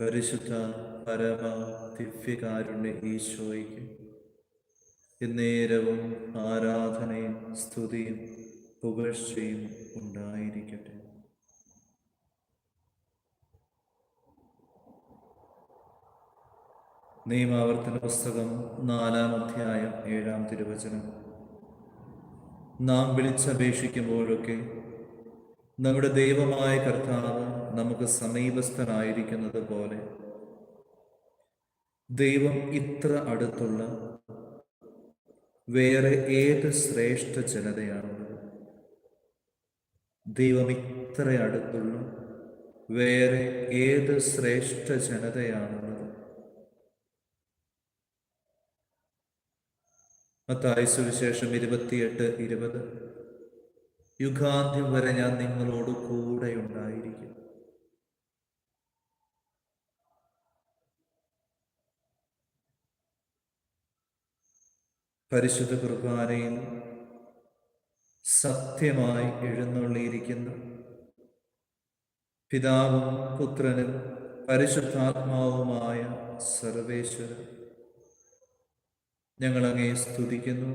പരിശുദ്ധ പരമ ദിവ്യകാരുണ്യ ഈശോയ്ക്ക് എന്നേരവും ആരാധനയും സ്തുതിയും പുകഴ്ചയും ഉണ്ടായിരിക്കട്ടെ. നിയമാവർത്തന പുസ്തകം നാലാം അധ്യായം ഏഴാം തിരുവചനം. നാം വിളിച്ചപേക്ഷിക്കുമ്പോഴൊക്കെ നമ്മുടെ ദൈവമായ കർത്താവ് നമുക്ക് സമീപസ്ഥനായിരിക്കുന്നത് പോലെ. ദൈവം ഇത്ര അടുത്തുള്ള വേറെ ഏത് ശ്രേഷ്ഠ ജനതയാണുള്ളത് ദൈവം ഇത്ര അടുത്തുള്ള വേറെ ഏത് ശ്രേഷ്ഠ ജനതയാണുള്ളത് മത്തായി സുവിശേഷം ഇരുപത്തിയെട്ട് ഇരുപത്. യുഗാന്ത്യം വരെ ഞാൻ നിങ്ങളോട് കൂടെ ഉണ്ടായിരിക്കും പരിശുദ്ധ കുർബാനയിൽ സത്യമായി എഴുന്നള്ളിയിരിക്കുന്നു പിതാവും പുത്രനും പരിശുദ്ധാത്മാവുമായ സർവേശ്വരൻ ഞങ്ങൾ അങ്ങേ സ്തുതിക്കുന്നു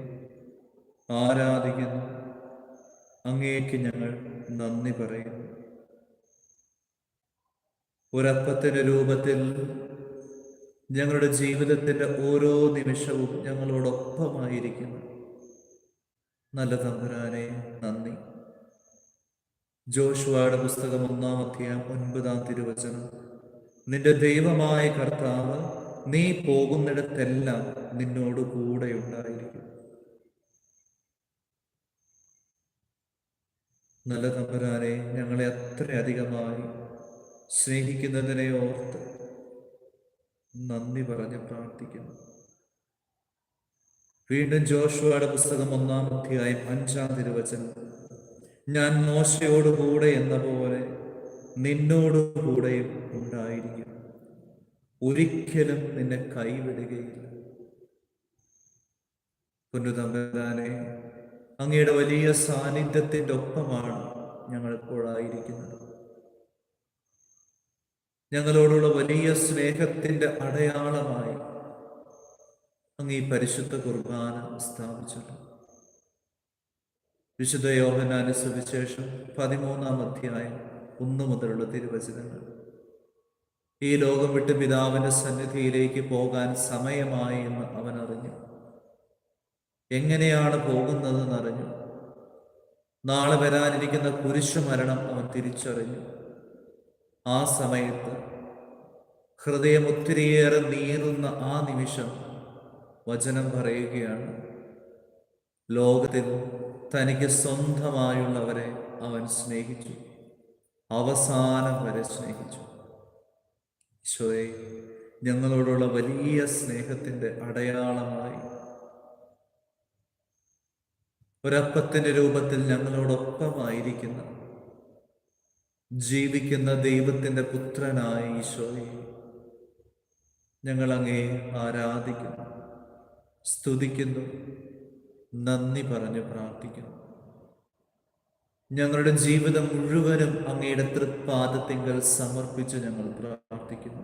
ആരാധിക്കുന്നു അങ്ങേക്ക് ഞങ്ങൾ നന്ദി പറയുന്നു. ഒരപ്പത്തിന്റെ രൂപത്തിൽ ഞങ്ങളുടെ ജീവിതത്തിന്റെ ഓരോ നിമിഷവും ഞങ്ങളോടൊപ്പമായിരിക്കുന്നു. നല്ല തമ്പുരാനെ നന്ദി. ജോഷുവയുടെ പുസ്തകം ഒന്നാം അധ്യായം ഒൻപതാം തിരുവചനം. നിന്റെ ദൈവമായ കർത്താവ് നീ പോകുന്നിടത്തെല്ലാം നിന്നോട് കൂടെ ഉണ്ടായിരിക്കും. നല്ല തമ്പുരാനെ ഞങ്ങളെ അത്രയധികമായി സ്നേഹിക്കുന്നതിനെ ഓർത്ത് നന്ദി പറഞ്ഞ് പ്രാർത്ഥിക്കുന്നു. വീണ്ടും ജോഷുവയുടെ പുസ്തകം ഒന്നാം അധ്യായം അഞ്ചാം തിരുവചനം. ഞാൻ മോശയോടുകൂടെ എന്ന പോലെ നിന്നോടുകൂടെയും ഉണ്ടായിരിക്കും. ഒരിക്കലും നിന്നെ കൈവിടുകയില്ല. പൊന്നുതമ്പരാനെ അങ്ങയുടെ വലിയ സാന്നിധ്യത്തിന്റെ ഒപ്പമാണ് ഞങ്ങൾ ഇപ്പോഴായിരിക്കുന്നത് ഞങ്ങളോടുള്ള വലിയ സ്നേഹത്തിന്റെ അടയാളമായി അങ്ങ് ഈ പരിശുദ്ധ കുർബാന സ്ഥാപിച്ചല്ലോ വിശുദ്ധ യോഹനാന സുവിശേഷം പതിമൂന്നാം അധ്യായം ഒന്നു മുതലുള്ള തിരുവചനങ്ങൾ. ഈ ലോകം വിട്ട് പിതാവിന്റെ സന്നിധിയിലേക്ക് പോകാൻ സമയമായി എന്ന് അവൻ അറിഞ്ഞു. എങ്ങനെയാണ് പോകുന്നതെന്ന് അറിഞ്ഞു. നാളെ വരാനിരിക്കുന്ന കുരിശു മരണം അവൻ തിരിച്ചറിഞ്ഞു. ആ സമയത്ത് ഹൃദയം ഒത്തിരിയേറെ നീറുന്ന ആ നിമിഷം വചനം പറയുകയാണ്. ലോകത്തിൽ തനിക്ക് സ്വന്തമായുള്ളവരെ അവൻ സ്നേഹിച്ചു. അവസാനം വരെ സ്നേഹിച്ചു. ഈശോയെ ഞങ്ങളോടുള്ള വലിയ സ്നേഹത്തിന്റെ അടയാളമായി ഒരപ്പത്തിന്റെ രൂപത്തിൽ ഞങ്ങളോടൊപ്പമായിരിക്കുന്ന ജീവിക്കുന്ന ദൈവത്തിന്റെ പുത്രനായ ഈശോയെ ഞങ്ങൾ അങ്ങേ ആരാധിക്കുന്നു സ്തുതിക്കുന്നു നന്ദി പറഞ്ഞ് പ്രാർത്ഥിക്കുന്നു. ഞങ്ങളുടെ ജീവിതം മുഴുവനും അങ്ങയുടെ തൃപ്പാദത്തിങ്കൽ സമർപ്പിച്ച് ഞങ്ങൾ പ്രാർത്ഥിക്കുന്നു.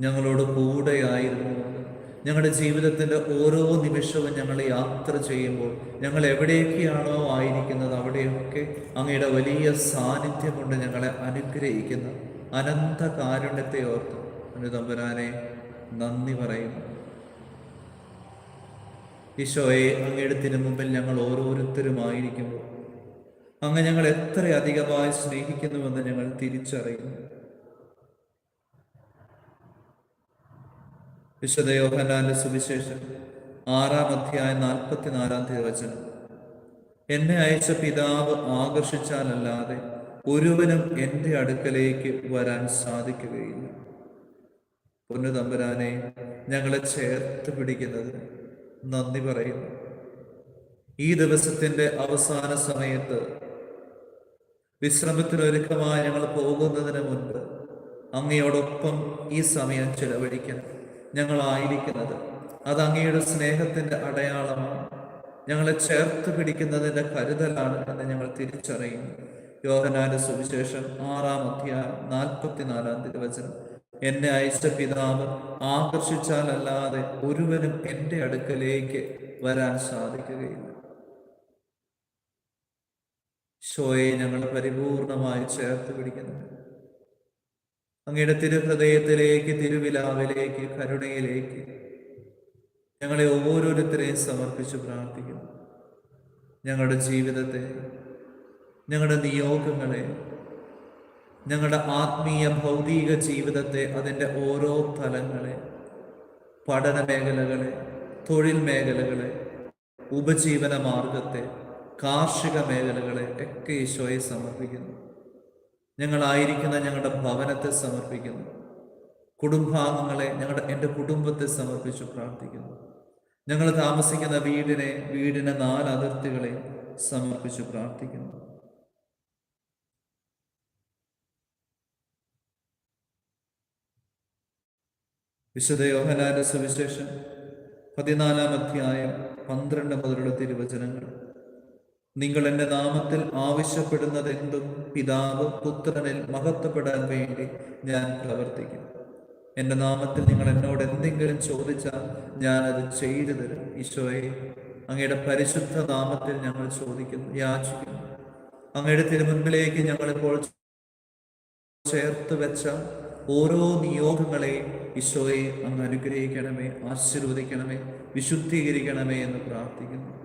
ഞങ്ങളോട് കൂടെയായിരുന്നുകൊണ്ട് ഞങ്ങളുടെ ജീവിതത്തിന്റെ ഓരോ നിമിഷവും ഞങ്ങൾ യാത്ര ചെയ്യുമ്പോൾ ഞങ്ങൾ എവിടെയൊക്കെയാണോ ആയിരിക്കുന്നത് അവിടെയൊക്കെ അങ്ങയുടെ വലിയ സാന്നിധ്യം കൊണ്ട് ഞങ്ങളെ അനുഗ്രഹിക്കുന്ന അനന്ത കാരുണ്യത്തെ ഓർത്ത് അനുതമ്പുരാനെ നന്ദി പറയുന്നു. ഈശോയെ അങ്ങയുടെ മുമ്പിൽ ഞങ്ങൾ ഓരോരുത്തരുമായിരിക്കുമ്പോൾ അങ്ങ് ഞങ്ങൾ എത്ര അധികമായി സ്നേഹിക്കുന്നുവെന്ന് ഞങ്ങൾ തിരിച്ചറിയുന്നു. വിശുദ്ധ യോഹനാന്റെ സുവിശേഷം ആറാം അധ്യായം നാൽപ്പത്തിനാലാം തിരുവചനം. എന്നെ അയച്ച പിതാവ് ആകർഷിച്ചാലല്ലാതെ ഒരുവനും എന്റെ അടുക്കലേക്ക് വരാൻ സാധിക്കുകയില്ല. പൊന്നു തമ്പുരാനെ ഞങ്ങളെ ചേർത്ത് പിടിക്കുന്നതിന് നന്ദി പറയുന്നു. ഈ ദിവസത്തിന്റെ അവസാന സമയത്ത് വിശ്രമത്തിനൊരുക്കമായി ഞങ്ങൾ പോകുന്നതിന് മുൻപ് അങ്ങയോടൊപ്പം ഈ സമയം ചെലവഴിക്കണം. ഞങ്ങളായിരിക്കുന്നത്. അത് അങ്ങയുടെ സ്നേഹത്തിന്റെ അടയാളമാണ്. ഞങ്ങളെ ചേർത്ത് പിടിക്കുന്നതിന്റെ കരുതലാണ് എന്ന് ഞങ്ങൾ തിരിച്ചറിയുന്നു. യോഹനാന്റെ സുവിശേഷം ആറാം അധ്യായം നാൽപ്പത്തിനാലാം തിരുവചനം. എന്നെ അയച്ച പിതാവ് ആകർഷിച്ചാലല്ലാതെ ഒരുവനും എന്റെ അടുക്കലേക്ക് വരാൻ സാധിക്കുകയില്ല. ഷോയെ ഞങ്ങൾ പരിപൂർണമായി ചേർത്ത് പിടിക്കുന്നു. അങ്ങയുടെ തിരുഹൃദയത്തിലേക്ക് തിരുവിലാവിലേക്ക് കരുണയിലേക്ക് ഞങ്ങളെ ഓരോരുത്തരെയും സമർപ്പിച്ച് പ്രാർത്ഥിക്കുന്നു. ഞങ്ങളുടെ ജീവിതത്തെ ഞങ്ങളുടെ നിയോഗങ്ങളെ ഞങ്ങളുടെ ആത്മീയ ഭൗതിക ജീവിതത്തെ അതിന്റെ ഓരോ തലങ്ങളെ പഠന മേഖലകളെ തൊഴിൽ മേഖലകളെ ഉപജീവന മാർഗത്തെ കാർഷിക മേഖലകളെ ഒക്കെ ഈശോയെ സമർപ്പിക്കുന്നു. ഞങ്ങളായിരിക്കുന്ന ഞങ്ങളുടെ ഭവനത്തെ സമർപ്പിക്കുന്നു. കുടുംബാംഗങ്ങളെ ഞങ്ങളുടെ എന്റെ കുടുംബത്തെ സമർപ്പിച്ചു പ്രാർത്ഥിക്കുന്നു. ഞങ്ങൾ താമസിക്കുന്ന വീടിനെ വീടിന്റെ നാല് അതിർത്തികളെ സമർപ്പിച്ചു പ്രാർത്ഥിക്കുന്നു. വിശുദ്ധ യോഹനാന്റെ സുവിശേഷം പതിനാലാം അധ്യായം പന്ത്രണ്ട് മുതലുള്ള തിരുവചനങ്ങൾ. നിങ്ങൾ എന്റെ നാമത്തിൽ ആവശ്യപ്പെടുന്നത് എന്തും പിതാവ് പുത്രനിൽ മഹത്വപ്പെടാൻ വേണ്ടി ഞാൻ പ്രവർത്തിക്കും. എന്റെ നാമത്തിൽ നിങ്ങൾ എന്നോട് എന്തെങ്കിലും ചോദിച്ചാൽ ഞാൻ അത് ചെയ്തു തരും. ഈശോയെ അങ്ങയുടെ പരിശുദ്ധ നാമത്തിൽ ഞങ്ങൾ ചോദിക്കുന്നു യാചിക്കുന്നു. അങ്ങയുടെ തിരുമുൻപിലേക്ക് ഞങ്ങളിപ്പോൾ ചേർത്ത് വെച്ച ഓരോ നിയോഗങ്ങളെയും ഈശോയെ അങ്ങ് അനുഗ്രഹിക്കണമേ ആശീർവദിക്കണമേ വിശുദ്ധീകരിക്കണമേ എന്ന് പ്രാർത്ഥിക്കുന്നു.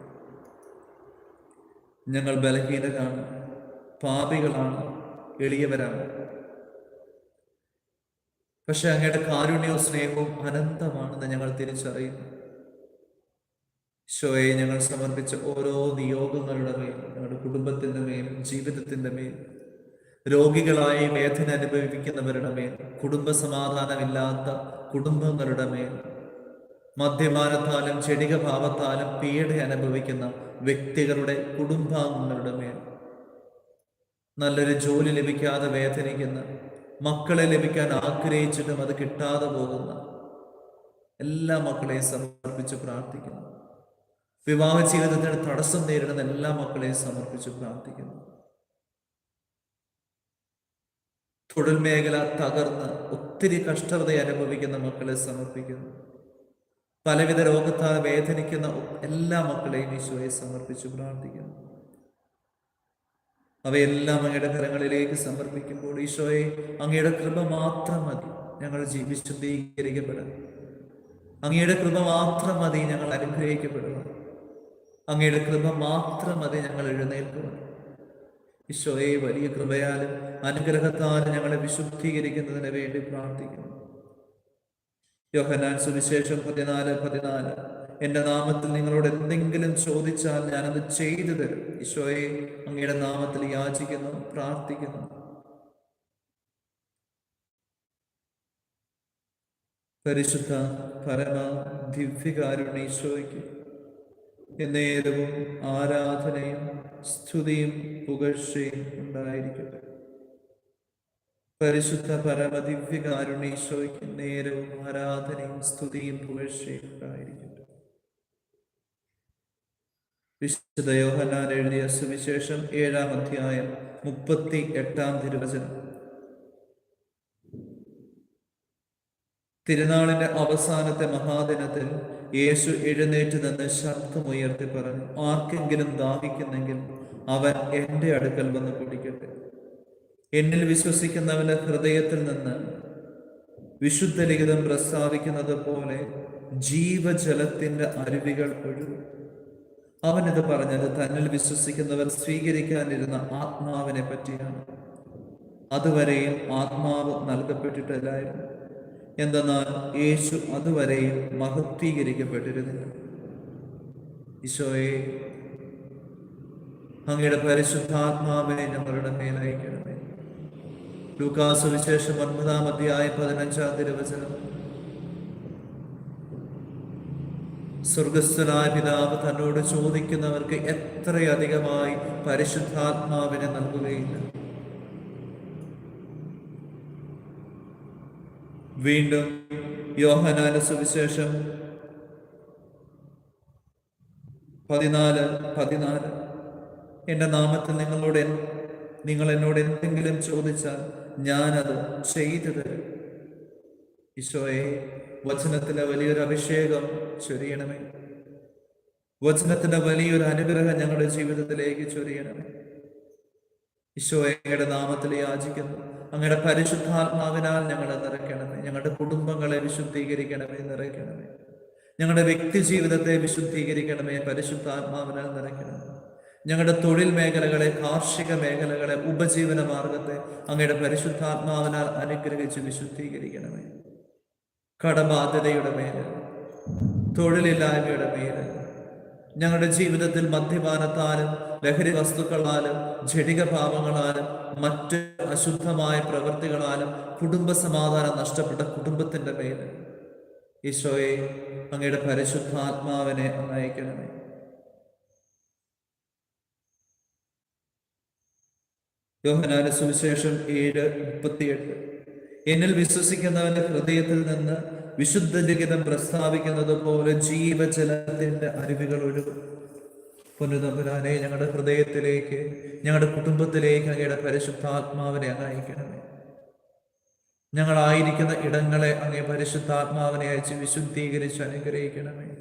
ഞങ്ങൾ ബലഹീനരാണ്. പാപികളാണ്. എളിയവരാണ്. പക്ഷെ അങ്ങയുടെ കാരുണ്യവും സ്നേഹവും അനന്തമാണെന്ന് ഞങ്ങൾ തിരിച്ചറിയുന്നു. ഈശോയെ ഞങ്ങൾ സമർപ്പിച്ച ഓരോ നിയോഗങ്ങളുടെ മേൽ ഞങ്ങളുടെ കുടുംബത്തിന്റെ മേൽ ജീവിതത്തിന്റെ മേൽ രോഗികളായി വേദന അനുഭവിക്കുന്നവരുടെ മേൽ കുടുംബ സമാധാനമില്ലാത്ത കുടുംബങ്ങളുടെ മേൽ മദ്യപാനത്താലും ചെടിക ഭാവത്താലും പീഡ അനുഭവിക്കുന്ന വ്യക്തികളുടെ കുടുംബാംഗങ്ങളുടെ മേൽ. നല്ലൊരു ജോലി ലഭിക്കാതെ വേദനിക്കുന്ന മക്കളെ ലഭിക്കാൻ ആഗ്രഹിച്ചിട്ടും അത് കിട്ടാതെ പോകുന്ന എല്ലാ മക്കളെയും സമർപ്പിച്ച് പ്രാർത്ഥിക്കുന്നു. വിവാഹ ജീവിതത്തിന് തടസ്സം നേരിടുന്ന എല്ലാ മക്കളെയും സമർപ്പിച്ച് പ്രാർത്ഥിക്കുന്നു. തൊഴിൽ മേഖല തകർന്ന് ഒത്തിരി കഷ്ടത അനുഭവിക്കുന്ന മക്കളെ സമർപ്പിക്കുന്നു. പലവിധ രോഗത്താൽ വേദനിക്കുന്ന എല്ലാ മക്കളെയും ഈശോയെ സമർപ്പിച്ചു പ്രാർത്ഥിക്കുന്നു. അവയെല്ലാം അങ്ങയുടെ കരങ്ങളിലേക്ക് സമർപ്പിക്കുമ്പോൾ ഈശോയെ അങ്ങയുടെ കൃപ മാത്രം മതി. ഞങ്ങൾ ജീവിശുദ്ധീകരിക്കപ്പെടാൻ അങ്ങയുടെ കൃപ മാത്രം മതി ഞങ്ങൾ അനുഗ്രഹിക്കപ്പെടുക അങ്ങയുടെ കൃപ മാത്രം മതി ഞങ്ങൾ എഴുന്നേൽക്കുക ഈശോയെ വലിയ കൃപയാലും അനുഗ്രഹത്താലും ഞങ്ങളെ വിശുദ്ധീകരിക്കുന്നതിന് വേണ്ടി പ്രാർത്ഥിക്കുന്നു. യോഹനാൻ സുവിശേഷം പതിനാല് പതിനാല്. എന്റെ നാമത്തിൽ നിങ്ങളോട് എന്തെങ്കിലും ചോദിച്ചാൽ ഞാനത് ചെയ്തു തരും. ഈശോയെ അങ്ങയുടെ നാമത്തിൽ യാചിക്കുന്നു പ്രാർത്ഥിക്കുന്നു. പരിശുദ്ധ പരമ ദിവ്യകാരുണീശോയ്ക്ക് എന്നേരവും ആരാധനയും സ്തുതിയും പുകഴ്ചയും ഉണ്ടായിരിക്കട്ടെ. പരിശുദ്ധ പരമദിവ്യകാരുണീശോയ്ക്ക് നേരവും ആരാധനയും സ്തുതിയും പുകഴ്ചയും വിശുദ്ധ യോഹന്നാൻ എഴുതിയ സുവിശേഷം ഏഴാം അധ്യായം മുപ്പത്തി എട്ടാം തിരുവചനം. തിരുനാളിന്റെ അവസാനത്തെ മഹാദിനത്തിൽ യേശു എഴുന്നേറ്റ് നിന്ന് ശബ്ദമുയർത്തി പറഞ്ഞു ആർക്കെങ്കിലും ദാഹിക്കുന്നെങ്കിൽ അവൻ എന്റെ അടുക്കൽ വന്ന് കുടിക്കട്ടെ. എന്നിൽ വിശ്വസിക്കുന്നവന്റെ ഹൃദയത്തിൽ നിന്ന് വിശുദ്ധ ലിഖിതം പ്രസ്താവിക്കുന്നത് പോലെ ജീവജലത്തിന്റെ അരുവികൾ ഒഴുകും. അവനിത് പറഞ്ഞത് തന്നിൽ വിശ്വസിക്കുന്നവർ സ്വീകരിക്കാനിരുന്ന ആത്മാവിനെ പറ്റിയാണ്. അതുവരെയും ആത്മാവ് നൽകപ്പെട്ടിട്ടില്ലായിരുന്നു. എന്തെന്നാൽ യേശു അതുവരെയും മഹത്വീകരിക്കപ്പെട്ടിരുന്നില്ല. ഈശോയെ അങ്ങയുടെ പരിശുദ്ധാത്മാവിനെ ഞങ്ങളുടെ മേലയക്കണമേ ലൂക്കാസ് വിശേഷം ഒൻപതാം അധ്യായ പതിനഞ്ചാം തിരുവചനം. സ്വർഗസ്ഥനായ പിതാവ് തന്നോട് ചോദിക്കുന്നവർക്ക് എത്രയധികമായി പരിശുദ്ധാത്മാവിനെ നൽകുകയില്ല. വീണ്ടും യോഹനാന സുവിശേഷം പതിനാല് പതിനാല്. എന്റെ നാമത്തിൽ നിങ്ങളോട് നിങ്ങൾ എന്നോട് എന്തെങ്കിലും ചോദിച്ചാൽ ഞാനത് ചെയ്തു തരും ഈശോയെ വചനത്തിലെ വലിയൊരു അഭിഷേകം ചൊരിയണമേ. വചനത്തിന്റെ വലിയൊരു അനുഗ്രഹം ഞങ്ങളുടെ ജീവിതത്തിലേക്ക് ചൊരിയണമേ. ഈശോയുടെ നാമത്തിൽ യാചിക്കുന്നു. അങ്ങയുടെ പരിശുദ്ധാത്മാവിനാൽ ഞങ്ങളെ നിറയ്ക്കണമേ. ഞങ്ങളുടെ കുടുംബങ്ങളെ വിശുദ്ധീകരിക്കണമേ നിറയ്ക്കണമേ. ഞങ്ങളുടെ വ്യക്തി ജീവിതത്തെ വിശുദ്ധീകരിക്കണമേ പരിശുദ്ധാത്മാവിനാൽ നിറയ്ക്കണമേ. ഞങ്ങളുടെ തൊഴിൽ മേഖലകളെ കാർഷിക മേഖലകളെ ഉപജീവന മാർഗത്തെ അങ്ങയുടെ പരിശുദ്ധാത്മാവിനാൽ അനുഗ്രഹിച്ച് വിശുദ്ധീകരിക്കണമേ. കടബാധ്യതയുടെ മേൽ തൊഴിലില്ലായ്മയുടെ മേൽ ഞങ്ങളുടെ ജീവിതത്തിൽ മദ്യപാനത്താലും ലഹരി വസ്തുക്കളാലും ജടിക ഭാവങ്ങളാലും മറ്റ് അശുദ്ധമായ പ്രവൃത്തികളാലും കുടുംബ സമാധാനം നഷ്ടപ്പെട്ട കുടുംബത്തിന്റെ മേൽ ഈശോയെ അങ്ങയുടെ പരിശുദ്ധാത്മാവിനെ അയക്കണമേ. യോഹനാന സുവിശേഷം ഏഴ് മുപ്പത്തിയെട്ട്. എന്നിൽ വിശ്വസിക്കുന്നവന്റെ ഹൃദയത്തിൽ നിന്ന് വിശുദ്ധ ലിഖിതം പ്രസ്താവിക്കുന്നത് പോലെ ജീവജലത്തിന്റെ അരുവികൾ ഒഴുകും. പുനതമ്പുരാനെ ഞങ്ങളുടെ ഹൃദയത്തിലേക്ക് ഞങ്ങളുടെ കുടുംബത്തിലേക്ക് അങ്ങയുടെ പരിശുദ്ധാത്മാവിനെ അയക്കണമേ. ഞങ്ങളായിരിക്കുന്ന ഇടങ്ങളെ അങ്ങേ പരിശുദ്ധാത്മാവിനെ അയച്ച് വിശുദ്ധീകരിച്ച് അനുഗ്രഹിക്കണമേ.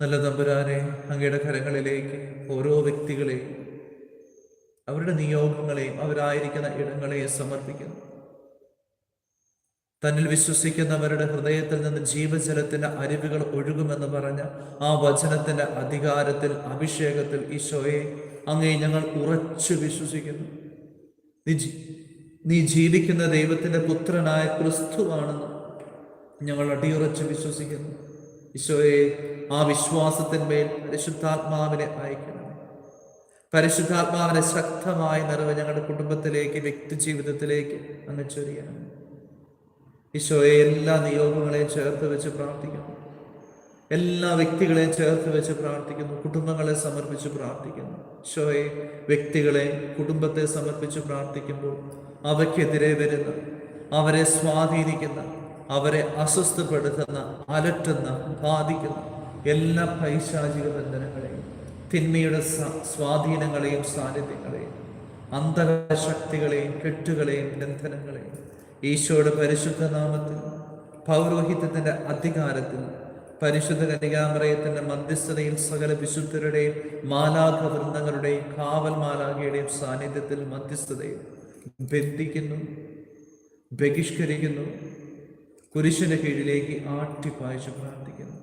നല്ല തമ്പുരാനെ അങ്ങയുടെ കരങ്ങളിലേക്ക് ഓരോ വ്യക്തികളെയും അവരുടെ നിയോഗങ്ങളെയും അവരായിരിക്കുന്ന ഇടങ്ങളെയും സമർപ്പിക്കുന്നു. തന്നിൽ വിശ്വസിക്കുന്നവരുടെ ഹൃദയത്തിൽ നിന്ന് ജീവജലത്തിന്റെ അരുവികൾ ഒഴുകുമെന്ന് പറഞ്ഞ ആ വചനത്തിന്റെ അധികാരത്തിൽ അഭിഷേകത്തിൽ ഈശോയെ അങ്ങേ ഞങ്ങൾ ഉറച്ചു വിശ്വസിക്കുന്നു. നീ ജീവിക്കുന്ന ദൈവത്തിന്റെ പുത്രനായ ക്രിസ്തുവാണെന്ന് ഞങ്ങൾ അടിയുറച്ച് വിശ്വസിക്കുന്നു. ഈശോയെ ആ വിശ്വാസത്തിന്മേൽ പരിശുദ്ധാത്മാവിനെ അയക്കണം പരിശുദ്ധാത്മാവിനെ ശക്തമായി നിറവ് ഞങ്ങളുടെ കുടുംബത്തിലേക്ക് വ്യക്തി ജീവിതത്തിലേക്ക് അങ്ങ് ചൊരിയണം ഈശോയെ എല്ലാ നിയോഗങ്ങളെയും ചേർത്ത് വെച്ച് പ്രാർത്ഥിക്കുന്നു. എല്ലാ വ്യക്തികളെയും ചേർത്ത് വെച്ച് പ്രാർത്ഥിക്കുന്നു. കുടുംബങ്ങളെ സമർപ്പിച്ച് പ്രാർത്ഥിക്കുന്നു. ഈശോയെ വ്യക്തികളെ കുടുംബത്തെ സമർപ്പിച്ച് പ്രാർത്ഥിക്കുമ്പോൾ അവയ്ക്കെതിരെ വരുന്ന അവരെ സ്വാധീനിക്കുന്ന അവരെ അസ്വസ്ഥപ്പെടുത്തുന്ന അലട്ടുന്ന ബാധിക്കുന്ന എല്ലാ പൈശാചിക ബന്ധനങ്ങളെയും തിന്മയുടെ സ്വാധീനങ്ങളെയും സാന്നിധ്യങ്ങളെയും അന്തരശക്തികളെയും കെട്ടുകളെയും ബന്ധനങ്ങളെയും ഈശോയുടെ പരിശുദ്ധ നാമത്തിൽ പൗരോഹിത്യത്തിന്റെ അധികാരത്തിൽ പരിശുദ്ധ കനികാമറയത്തിന്റെ മധ്യസ്ഥതയിൽ സകല വിശുദ്ധരുടെയും മാലാഖ വൃന്ദങ്ങളുടെയും കാവൽ മാലാഖയുടെയും സാന്നിധ്യത്തിൽ മധ്യസ്ഥതയിൽ ബന്ധിക്കുന്നു ബഹിഷ്കരിക്കുന്നു കുരിശിന്റെ കീഴിലേക്ക് ആട്ടിപ്പായച്ച് പ്രാർത്ഥിക്കുന്നു.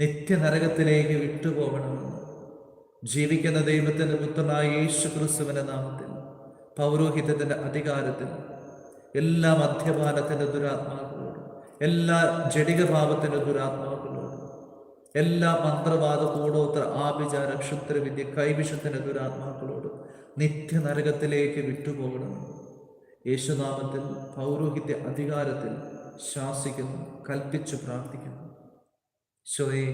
നിത്യനരകത്തിലേക്ക് വിട്ടുപോകണമെന്ന് ജീവിക്കുന്ന ദൈവത്തിന്റെ പുത്രനായ യേശു ക്രിസ്തുവിന്റെ നാമത്തിൽ പൗരോഹിത്യത്തിന്റെ അധികാരത്തിൽ എല്ലാ മദ്യപാനത്തിന്റെ ദുരാത്മാക്കളോടും എല്ലാ ജടികഭാവത്തിന്റെ ദുരാത്മാക്കളോടും എല്ലാ മന്ത്രവാദ കൂടോത്ര ആഭിചാര ക്ഷുദ്രവിദ്യ കൈവിഷത്തിന്റെ ദുരാത്മാക്കളോടും നിത്യനരകത്തിലേക്ക് വിട്ടുപോകണം. യേശുനാമത്തിൽ പൗരോഹിത്യ അധികാരത്തിൽ ശാസിക്കുന്നു കൽപ്പിച്ചു പ്രാർത്ഥിക്കുന്നു. ഈശോയെ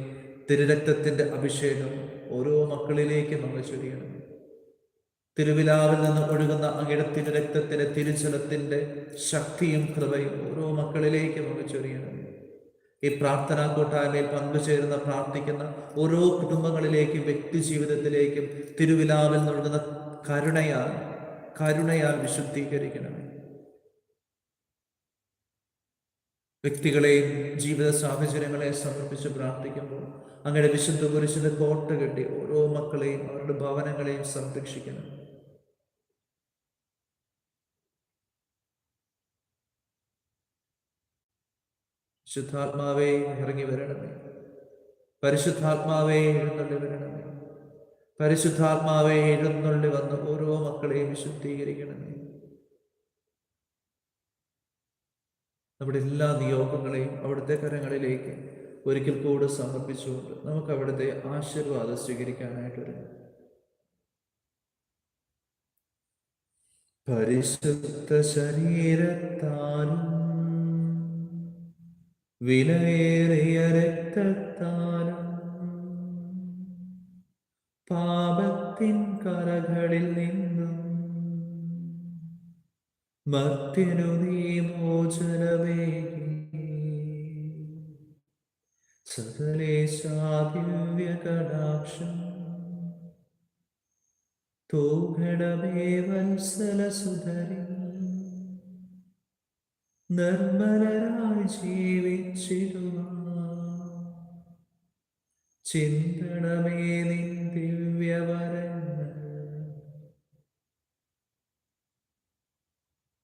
തിരുരക്തത്തിന്റെ അഭിഷേകം ഓരോ മക്കളിലേക്ക് നമ്മൾ ചൊരിയണം. തിരുവിലാവിൽ നിന്ന് ഒഴുകുന്ന അങ്ങയുടെ തിരുരക്തത്തിന്റെ തിരുചലത്തിന്റെ ശക്തിയും കൃപയും ഓരോ മക്കളിലേക്ക് നമ്മൾ ചൊരിയണം. ഈ പ്രാർത്ഥനാ കൂട്ടായ്മയിൽ പങ്കുചേരുന്ന പ്രാർത്ഥിക്കുന്ന ഓരോ കുടുംബങ്ങളിലേക്കും വ്യക്തി ജീവിതത്തിലേക്കും തിരുവിലാവിൽ നൽകുന്ന കരുണയാൽ കരുണയാൽ വിശുദ്ധീകരിക്കണമേ വ്യക്തികളെയും ജീവിത സാഹചര്യങ്ങളെയും സമർപ്പിച്ച് പ്രാർത്ഥിക്കുമ്പോൾ അങ്ങയുടെ വിശുദ്ധ കുരിശിന്റെ കോട്ട കെട്ടി ഓരോ മക്കളെയും അവരുടെ ഭവനങ്ങളെയും സംരക്ഷിക്കണം. ശുദ്ധാത്മാവേ ഇറങ്ങി വരണമേ. പരിശുദ്ധാത്മാവേ എഴുന്നള്ളി വരണമേ. പരിശുദ്ധാത്മാവേ എഴുന്നള്ളി വന്ന് ഓരോ മക്കളെയും വിശുദ്ധീകരിക്കണമേ. നമ്മുടെ എല്ലാ നിയോഗങ്ങളെയും അവിടുത്തെ കരങ്ങളിലേക്ക് ഒരിക്കൽ കൂടെ സമർപ്പിച്ചുകൊണ്ട് നമുക്ക് അവിടുത്തെ ആശീർവാദം സ്വീകരിക്കാനായിട്ട് വരുന്നു പരിശുദ്ധ ശരീരത്താലും വിലയേറിയ രക്തത്താലും പാപത്തിൻ കരകളിൽ നിന്നും മർത്യനു നീ മോചനമേകി സകലേശാദിവ്യ കടാക്ഷം തൂഘടമേ വത്സലസുധരി നിർമ്മലരായി ജീവിച്ചിടുക ചിന്തണമേ നിൻ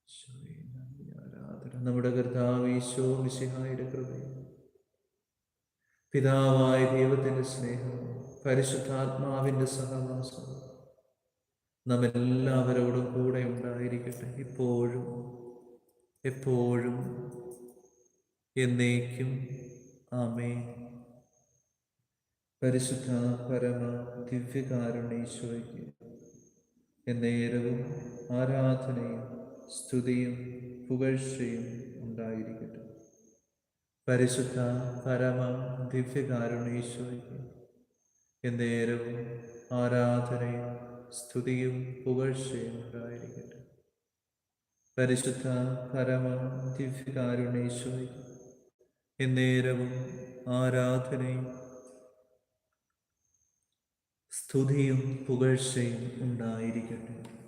ഈശോയെ നന്ദി, ആരാധന നമ്മുടെ കർത്താവ് ഈശോ മിശിഹായുടെ കൃപയും. പിതാവായ ദൈവത്തിന്റെ സ്നേഹം പരിശുദ്ധാത്മാവിന്റെ സഹവാസം നമ്മെല്ലാവരോടും കൂടെ ഉണ്ടായിരിക്കട്ടെ ഇപ്പോഴും എപ്പോഴും എന്നേക്കും. ആമേ പരിശുദ്ധ പരമ ദിവ്യകാരുണീശോയ്ക്ക് എന്നേരവും ആരാധനയും സ്തുതിയും പുകഴ്ചയും ഉണ്ടായിരിക്കട്ടെ. പരിശുദ്ധ പരമ ദിവ്യകാരുണീശ്വരി എന്നേരവും ആരാധനയും സ്തുതിയും പുകഴ്ചയും ഉണ്ടായിരിക്കട്ടെ. പരിശുദ്ധ പരമ ദിവ്യകാരുണീശ്വരി എന്നേരവും ആരാധനയും സ്തുതിയും പുകഴ്ചയും ഉണ്ടായിരിക്കട്ടെ.